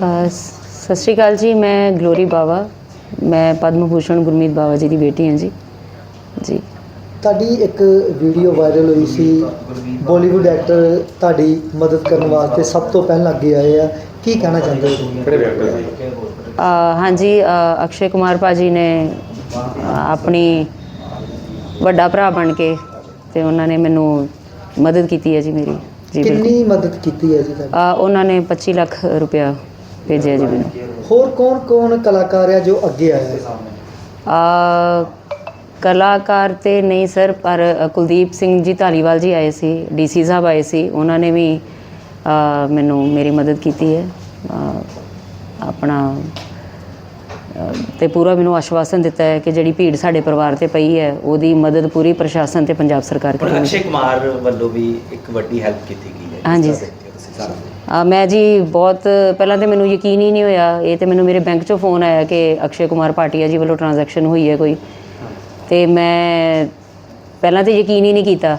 ਸਤਿ ਸ਼੍ਰੀ ਅਕਾਲ ਜੀ ਮੈਂ ਗਲੋਰੀ ਬਾਵਾ। ਮੈਂ ਪਦਮ ਭੂਸ਼ਣ ਗੁਰਮੀਤ ਬਾਵਾ ਜੀ ਦੀ ਬੇਟੀ ਹਾਂ ਜੀ। ਜੀ। ਤੁਹਾਡੀ ਇੱਕ ਵੀਡੀਓ ਵਾਇਰਲ ਹੋਈ ਸੀ ਬਾਲੀਵੁੱਡ ਐਕਟਰ ਤੁਹਾਡੀ ਮਦਦ ਕਰਨ ਵਾਸਤੇ ਸਭ ਤੋਂ ਪਹਿਲਾਂ ਅੱਗੇ ਆਏ ਆ। ਕੀ ਕਹਿਣਾ ਚਾਹੁੰਦੇ ਹੋ? ਹਾਂਜੀ ਅਕਸ਼ੇ ਕੁਮਾਰ ਭਾਜੀ ਨੇ ਆਪਣੀ ਵੱਡਾ ਭਰਾ ਬਣ ਕੇ ਤੇ ਉਹਨਾਂ ਨੇ ਮੈਨੂੰ ਮਦਦ ਕੀਤੀ ਹੈ ਜੀ ਮੇਰੀ। ਜੀ ਬਿਲਕੁਲ। ਕਿੰਨੀ ਮਦਦ ਕੀਤੀ ਹੈ ਜੀ ਤੁਹਾਡੀ? ਉਹਨਾਂ ਨੇ 25 ਲੱਖ ਰੁਪਇਆ ਭੇਜਿਆ ਜੀ ਮੈਨੂੰ ਹੋਰ ਕੌਣ ਕੌਣ ਕਲਾਕਾਰ ਆ ਜੋ ਅੱਗੇ ਆਇਆ ਹੈ ਅ, ਕਲਾਕਾਰ ਤੇ ਨਹੀਂ ਸਰ ਪਰ ਕੁਲਦੀਪ ਸਿੰਘ ਜੀ ਧਾਲੀਵਾਲ ਜੀ ਆਏ ਸੀ ਡੀਸੀ ਸਾਹਿਬ ਆਏ ਸੀ ਉਹਨਾਂ ਨੇ ਵੀ ਮੈਨੂੰ ਮੇਰੀ ਮਦਦ ਕੀਤੀ ਹੈ ਆਪਣਾ ਤੇ ਪੂਰਾ ਮੈਨੂੰ ਆਸ਼ਵਾਸਨ ਦਿੱਤਾ ਹੈ ਕਿ ਜਿਹੜੀ ਭੀੜ ਸਾਡੇ ਪਰਿਵਾਰ ਤੇ ਪਈ ਹੈ ਉਹਦੀ ਮਦਦ ਪੂਰੀ ਪ੍ਰਸ਼ਾਸਨ ਤੇ ਪੰਜਾਬ ਸਰਕਾਰ ਹੁਣ ਕਰੇਗੀ। ਅਕਸ਼ੇ ਕੁਮਾਰ ਵੱਲੋਂ ਵੀ ਇੱਕ ਵੱਡੀ ਹੈਲਪ ਕੀਤੀ ਗਈ ਹੈ। ਹਾਂਜੀ। ਤਰ੍ਹਾਂ ਤੁਸੀਂ ਸਾਰਾ ਅ, ਮੈਂ ਜੀ ਬਹੁਤ ਪਹਿਲਾਂ ਤੇ ਮੈਨੂੰ ਯਕੀਨ ਹੀ ਨਹੀਂ ਹੋਇਆ। ਇਹ ਤੇ ਮੈਨੂੰ ਮੇਰੇ ਬੈਂਕ ਚੋਂ ਫੋਨ ਆਇਆ ਕਿ ਅਕਸ਼ੇ ਕੁਮਾਰ ਭਾਟੀਆ ਜੀ ਵੱਲੋਂ ਟ੍ਰਾਂਜੈਕਸ਼ਨ ਹੋਈ ਹੈ ਕੋਈ। ਤੇ ਮੈਂ ਪਹਿਲਾਂ ਤੇ ਯਕੀਨ ਹੀ ਨਹੀਂ ਕੀਤਾ।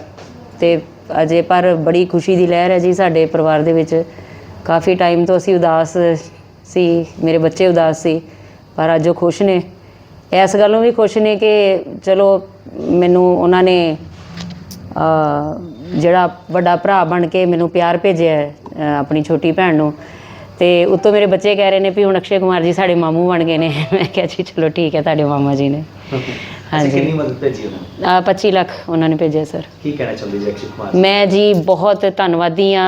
ਤੇ ਅਜੇ ਪਰ ਬੜੀ ਖੁਸ਼ੀ ਦੀ ਲਹਿਰ ਹੈ ਜੀ ਸਾਡੇ ਪਰਿਵਾਰ ਦੇ ਵਿੱਚ। ਕਾਫੀ ਟਾਈਮ ਤੋਂ ਅਸੀਂ ਉਦਾਸ ਸੀ ਮੇਰੇ ਬੱਚੇ ਉਦਾਸ ਸੀ। ਪਰ ਅੱਜ ਉਹ ਖੁਸ਼ ਨੇ। ਇਸ ਗੱਲੋਂ ਵੀ ਖੁਸ਼ ਨੇ ਕਿ ਚਲੋ ਮੈਨੂੰ ਉਹਨਾਂ ਨੇ ਜਿਹੜਾ ਵੱਡਾ ਭਰਾ ਬਣ ਕੇ ਮੈਨੂੰ ਪਿਆਰ ਭੇਜਿਆ ਆਪਣੀ ਛੋਟੀ ਭੈਣ ਨੂੰ। ਤੇ ਉੱਤੋਂ ਮੇਰੇ ਬੱਚੇ ਕਹਿ ਰਹੇ ਨੇ ਵੀ ਹੁਣ ਅਕਸ਼ੇ ਕੁਮਾਰ ਜੀ ਸਾਡੇ ਮਾਮੂ ਬਣ ਗਏ ਨੇ। ਮੈਂ ਕਿਹਾ ਜੀ ਚਲੋ ਠੀਕ ਹੈ ਤੁਹਾਡੇ ਮਾਮਾ ਜੀ ਨੇ। ਹਾਂਜੀ। ਕਿੰਨੀ ਮਦਦ ਭੇਜੀ ਉਹਨਾਂ ਨੂੰ? ਅ, 25 ਲੱਖ ਉਹਨਾਂ ਨੇ ਭੇਜਿਆ ਸਰ। ਕੀ ਕਹਿਣਾ ਚਾਹੁੰਦੇ ਜੀ ਅਕਸ਼ੇ ਕੁਮਾਰ ਮੈਂ ਜੀ ਬਹੁਤ ਧੰਨਵਾਦੀ ਆ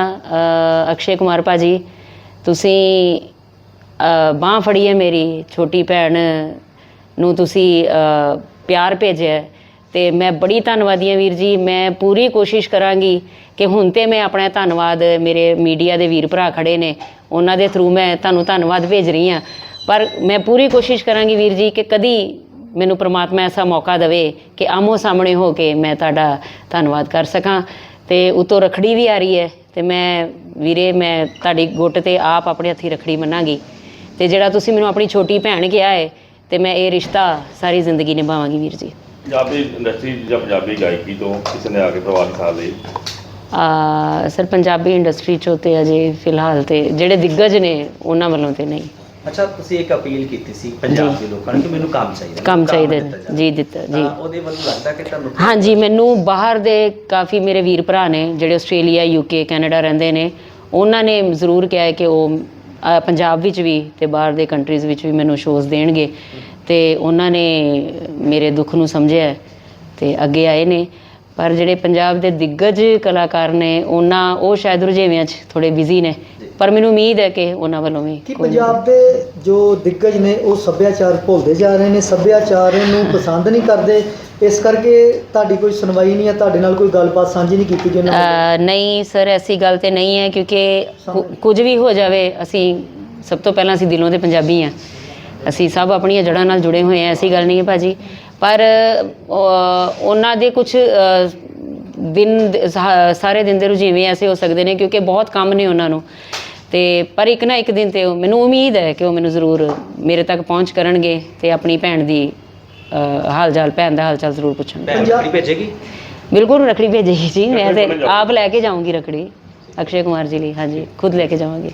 ਅਕਸ਼ੇ ਕੁਮਾਰ ਭਾਜੀ। ਤੁਸੀਂ ਬਾਹ ਫੜੀ ਹੈ ਮੇਰੀ, ਛੋਟੀ ਭੈਣ ਨੂੰ ਤੁਸੀਂ ਪਿਆਰ ਭੇਜਿਆ ਹੈ। ਤੇ ਮੈਂ ਬੜੀ ਧੰਨਵਾਦੀ ਹਾਂ ਵੀਰ ਜੀ। ਮੈਂ ਪੂਰੀ ਕੋਸ਼ਿਸ਼ ਕਰਾਂਗੀ ਕਿ ਹੁਣ ਤੇ ਮੈਂ ਆਪਣਾ ਧੰਨਵਾਦ ਮੇਰੇ ਮੀਡੀਆ ਦੇ ਵੀਰ ਭਰਾ ਖੜੇ ਨੇ, ਉਹਨਾਂ ਦੇ ਥਰੂ ਮੈਂ ਤੁਹਾਨੂੰ ਧੰਨਵਾਦ ਭੇਜ ਰਹੀ ਹਾਂ। ਪਰ ਮੈਂ ਪੂਰੀ ਕੋਸ਼ਿਸ਼ ਕਰਾਂਗੀ ਵੀਰ ਜੀ ਕਿ ਕਦੀ ਮੈਨੂੰ ਪ੍ਰਮਾਤਮਾ ਐਸਾ ਮੌਕਾ ਦੇਵੇ ਕਿ ਆਮੋ ਸਾਹਮਣੇ ਹੋ ਕੇ ਮੈਂ ਤੁਹਾਡਾ ਧੰਨਵਾਦ ਕਰ ਸਕਾਂ। ਤੇ ਉਤੋਂ ਰਖੜੀ ਵੀ ਆ ਰਹੀ ਹੈ ਤੇ ਮੈਂ, ਵੀਰੇ, ਮੈਂ ਤੁਹਾਡੀ ਗੁੱਟ ਤੇ ਆਪ ਆਪਣੇ ਹੱਥੀ ਰਖੜੀ ਮੰਨਾਂਗੀ। ਤੇ ਜਿਹੜਾ ਤੁਸੀਂ ਮੈਨੂੰ ਆਪਣੀ ਛੋਟੀ ਭੈਣ ਕਿਹਾ ਹੈ ਤੇ ਮੈਂ ਇਹ ਰਿਸ਼ਤਾ ਸਾਰੀ ਜ਼ਿੰਦਗੀ ਨਿਭਾਵਾਂਗੀ ਵੀਰ ਜੀ। ਪੰਜਾਬੀ ਇੰਡਸਟਰੀ ਜਾਂ ਪੰਜਾਬੀ ਗਾਇਕੀ ਤੋਂ ਕਿਸੇ ਨੇ ਆ ਕੇ ਪ੍ਰਭਾਵਿਤ ਸਾਥ ਲਈ ਆ ਸਰ ਪੰਜਾਬੀ ਇੰਡਸਟਰੀ ਚੋਂ ਤੇ ਅਜੇ ਫਿਲਹਾਲ ਤੇ ਜਿਹੜੇ ਦਿੱਗਜ ਨੇ ਉਹਨਾਂ ਵੱਲੋਂ ਤੇ ਨਹੀਂ। ਅੱਛਾ ਤੁਸੀਂ ਇੱਕ ਅਪੀਲ ਕੀਤੀ ਸੀ ਪੰਜਾਬ ਦੇ ਲੋਕਾਂ ਨੂੰ ਕਿ ਮੈਨੂੰ ਕੰਮ ਚਾਹੀਦਾ ਕੰਮ ਚਾਹੀਦਾ। ਜੀ ਦਿੱਤਾ ਜੀ। ਉਹਦੇ ਵੱਲੋਂ ਲੱਗਦਾ ਕਿ ਤੁਹਾਨੂੰ ਹਾਂਜੀ ਮੈਨੂੰ ਬਾਹਰ ਦੇ ਕਾਫੀ ਮੇਰੇ ਵੀਰ ਭਰਾ ਨੇ ਜਿਹੜੇ ਆਸਟ੍ਰੇਲੀਆ ਯੂਕੇ ਕੈਨੇਡਾ ਰਹਿੰਦੇ ਨੇ ਉਹਨਾਂ ਨੇ ਜ਼ਰੂਰ ਕਿਹਾ ਹੈ ਕਿ ਉਹ ਪੰਜਾਬ ਵਿੱਚ ਵੀ ਤੇ ਬਾਹਰ ਦੇ ਕੰਟਰੀਜ਼ ਵਿੱਚ ਵੀ ਮੈਨੂੰ ਸ਼ੋਜ਼ ਦੇਣਗੇ। ਤੇ ਉਹਨਾਂ ਨੇ ਮੇਰੇ ਦੁੱਖ ਨੂੰ ਸਮਝਿਆ ਹੈ ਤੇ ਅੱਗੇ ਆਏ ਨੇ। ਪਰ ਜਿਹੜੇ ਪੰਜਾਬ ਦੇ ਦਿੱਗਜ ਕਲਾਕਾਰ ਨੇ, ਉਹਨਾਂ, ਉਹ ਸ਼ਾਇਦ ਰੁਝੇਵਿਆਂ 'ਚ ਥੋੜੇ ਬਿਜ਼ੀ ਨੇ। ਪਰ ਮੈਨੂੰ ਉਮੀਦ ਹੈ ਕਿ ਉਹਨਾਂ ਵੱਲੋਂ ਵੀ ਕਿ ਕੋਈ- ਪੰਜਾਬ ਦੇ ਜੋ ਦਿੱਗਜ ਨੇ ਉਹ ਸੱਭਿਆਚਾਰ ਭੁੱਲਦੇ ਜਾ ਰਹੇ ਨੇ ਸੱਭਿਆਚਾਰ ਨੂੰ ਪਸੰਦ ਨਹੀਂ ਕਰਦੇ। ਇਸ ਕਰਕੇ ਤੁਹਾਡੀ ਕੋਈ ਸੁਣਵਾਈ ਨਹੀਂ ਹੈ ਤੁਹਾਡੇ ਨਾਲ ਕੋਈ ਗੱਲਬਾਤ ਸਾਂਝੀ ਨਹੀਂ ਕੀਤੀ ਜਿਹਨਾਂ ਅ, ਨਹੀਂ ਸਰ ਐਸੀ ਗੱਲ ਤੇ ਨਹੀਂ ਹੈ ਕਿਉਂਕਿ ਕੁ- ਕੁਝ ਵੀ ਹੋ ਜਾਵੇ ਅਸੀਂ ਸਭ ਤੋਂ ਪਹਿਲਾਂ ਅਸੀਂ ਦਿਲੋਂ ਦੇ ਪੰਜਾਬੀ ਹਾਂ। ਅਸੀਂ ਸਭ ਆਪਣੀਆਂ ਜੜ੍ਹਾਂ ਨਾਲ ਜੁੜੇ ਹੋਏ ਹਾਂ ਐਸੀ ਗੱਲ ਨਹੀਂ ਹੈ ਭਾਜੀ। ਪਰ ਉਹਨਾਂ ਦੇ ਕੁਝ ਦਿਨ ਸਾਰੇ ਦਿਨ ਦੇ ਰੁਝੇਵੇਂ ਐਸੇ ਹੋ ਸਕਦੇ ਨੇ ਕਿਉਂਕਿ ਬਹੁਤ ਕੰਮ ਨੇ ਉਹਨਾਂ ਨੂੰ। ਤੇ ਪਰ ਇੱਕ ਨਾ ਇੱਕ ਦਿਨ ਤੇ ਉਹ ਮੈਨੂੰ ਉਮੀਦ ਹੈ ਕਿ ਉਹ ਮੈਨੂੰ ਜ਼ਰੂਰ ਮੇਰੇ ਤੱਕ ਪਹੁੰਚ ਕਰਨਗੇ ਤੇ ਆਪਣੀ ਭੈਣ ਦੀ ਹਾਲ ਚਾਲ ਭੈਣ ਦਾ ਹਾਲ ਚਾਲ ਜ਼ਰੂਰ ਪੁੱਛਣਗੇ। ਰਖੜੀ ਭੇਜੇਗੀ? ਬਿਲਕੁਲ ਰਖੜੀ ਭੇਜੇਗੀ ਜੀ ਮੈਂ ਤੇ ਆਪ ਲੈ ਕੇ ਜਾਊਂਗੀ ਰਖੜੀ। ਅਕਸ਼ੇ ਕੁਮਾਰ ਜੀ ਲਈ ਹਾਂਜੀ ਖੁਦ ਲੈ ਕੇ ਜਾਵਾਂਗੀ।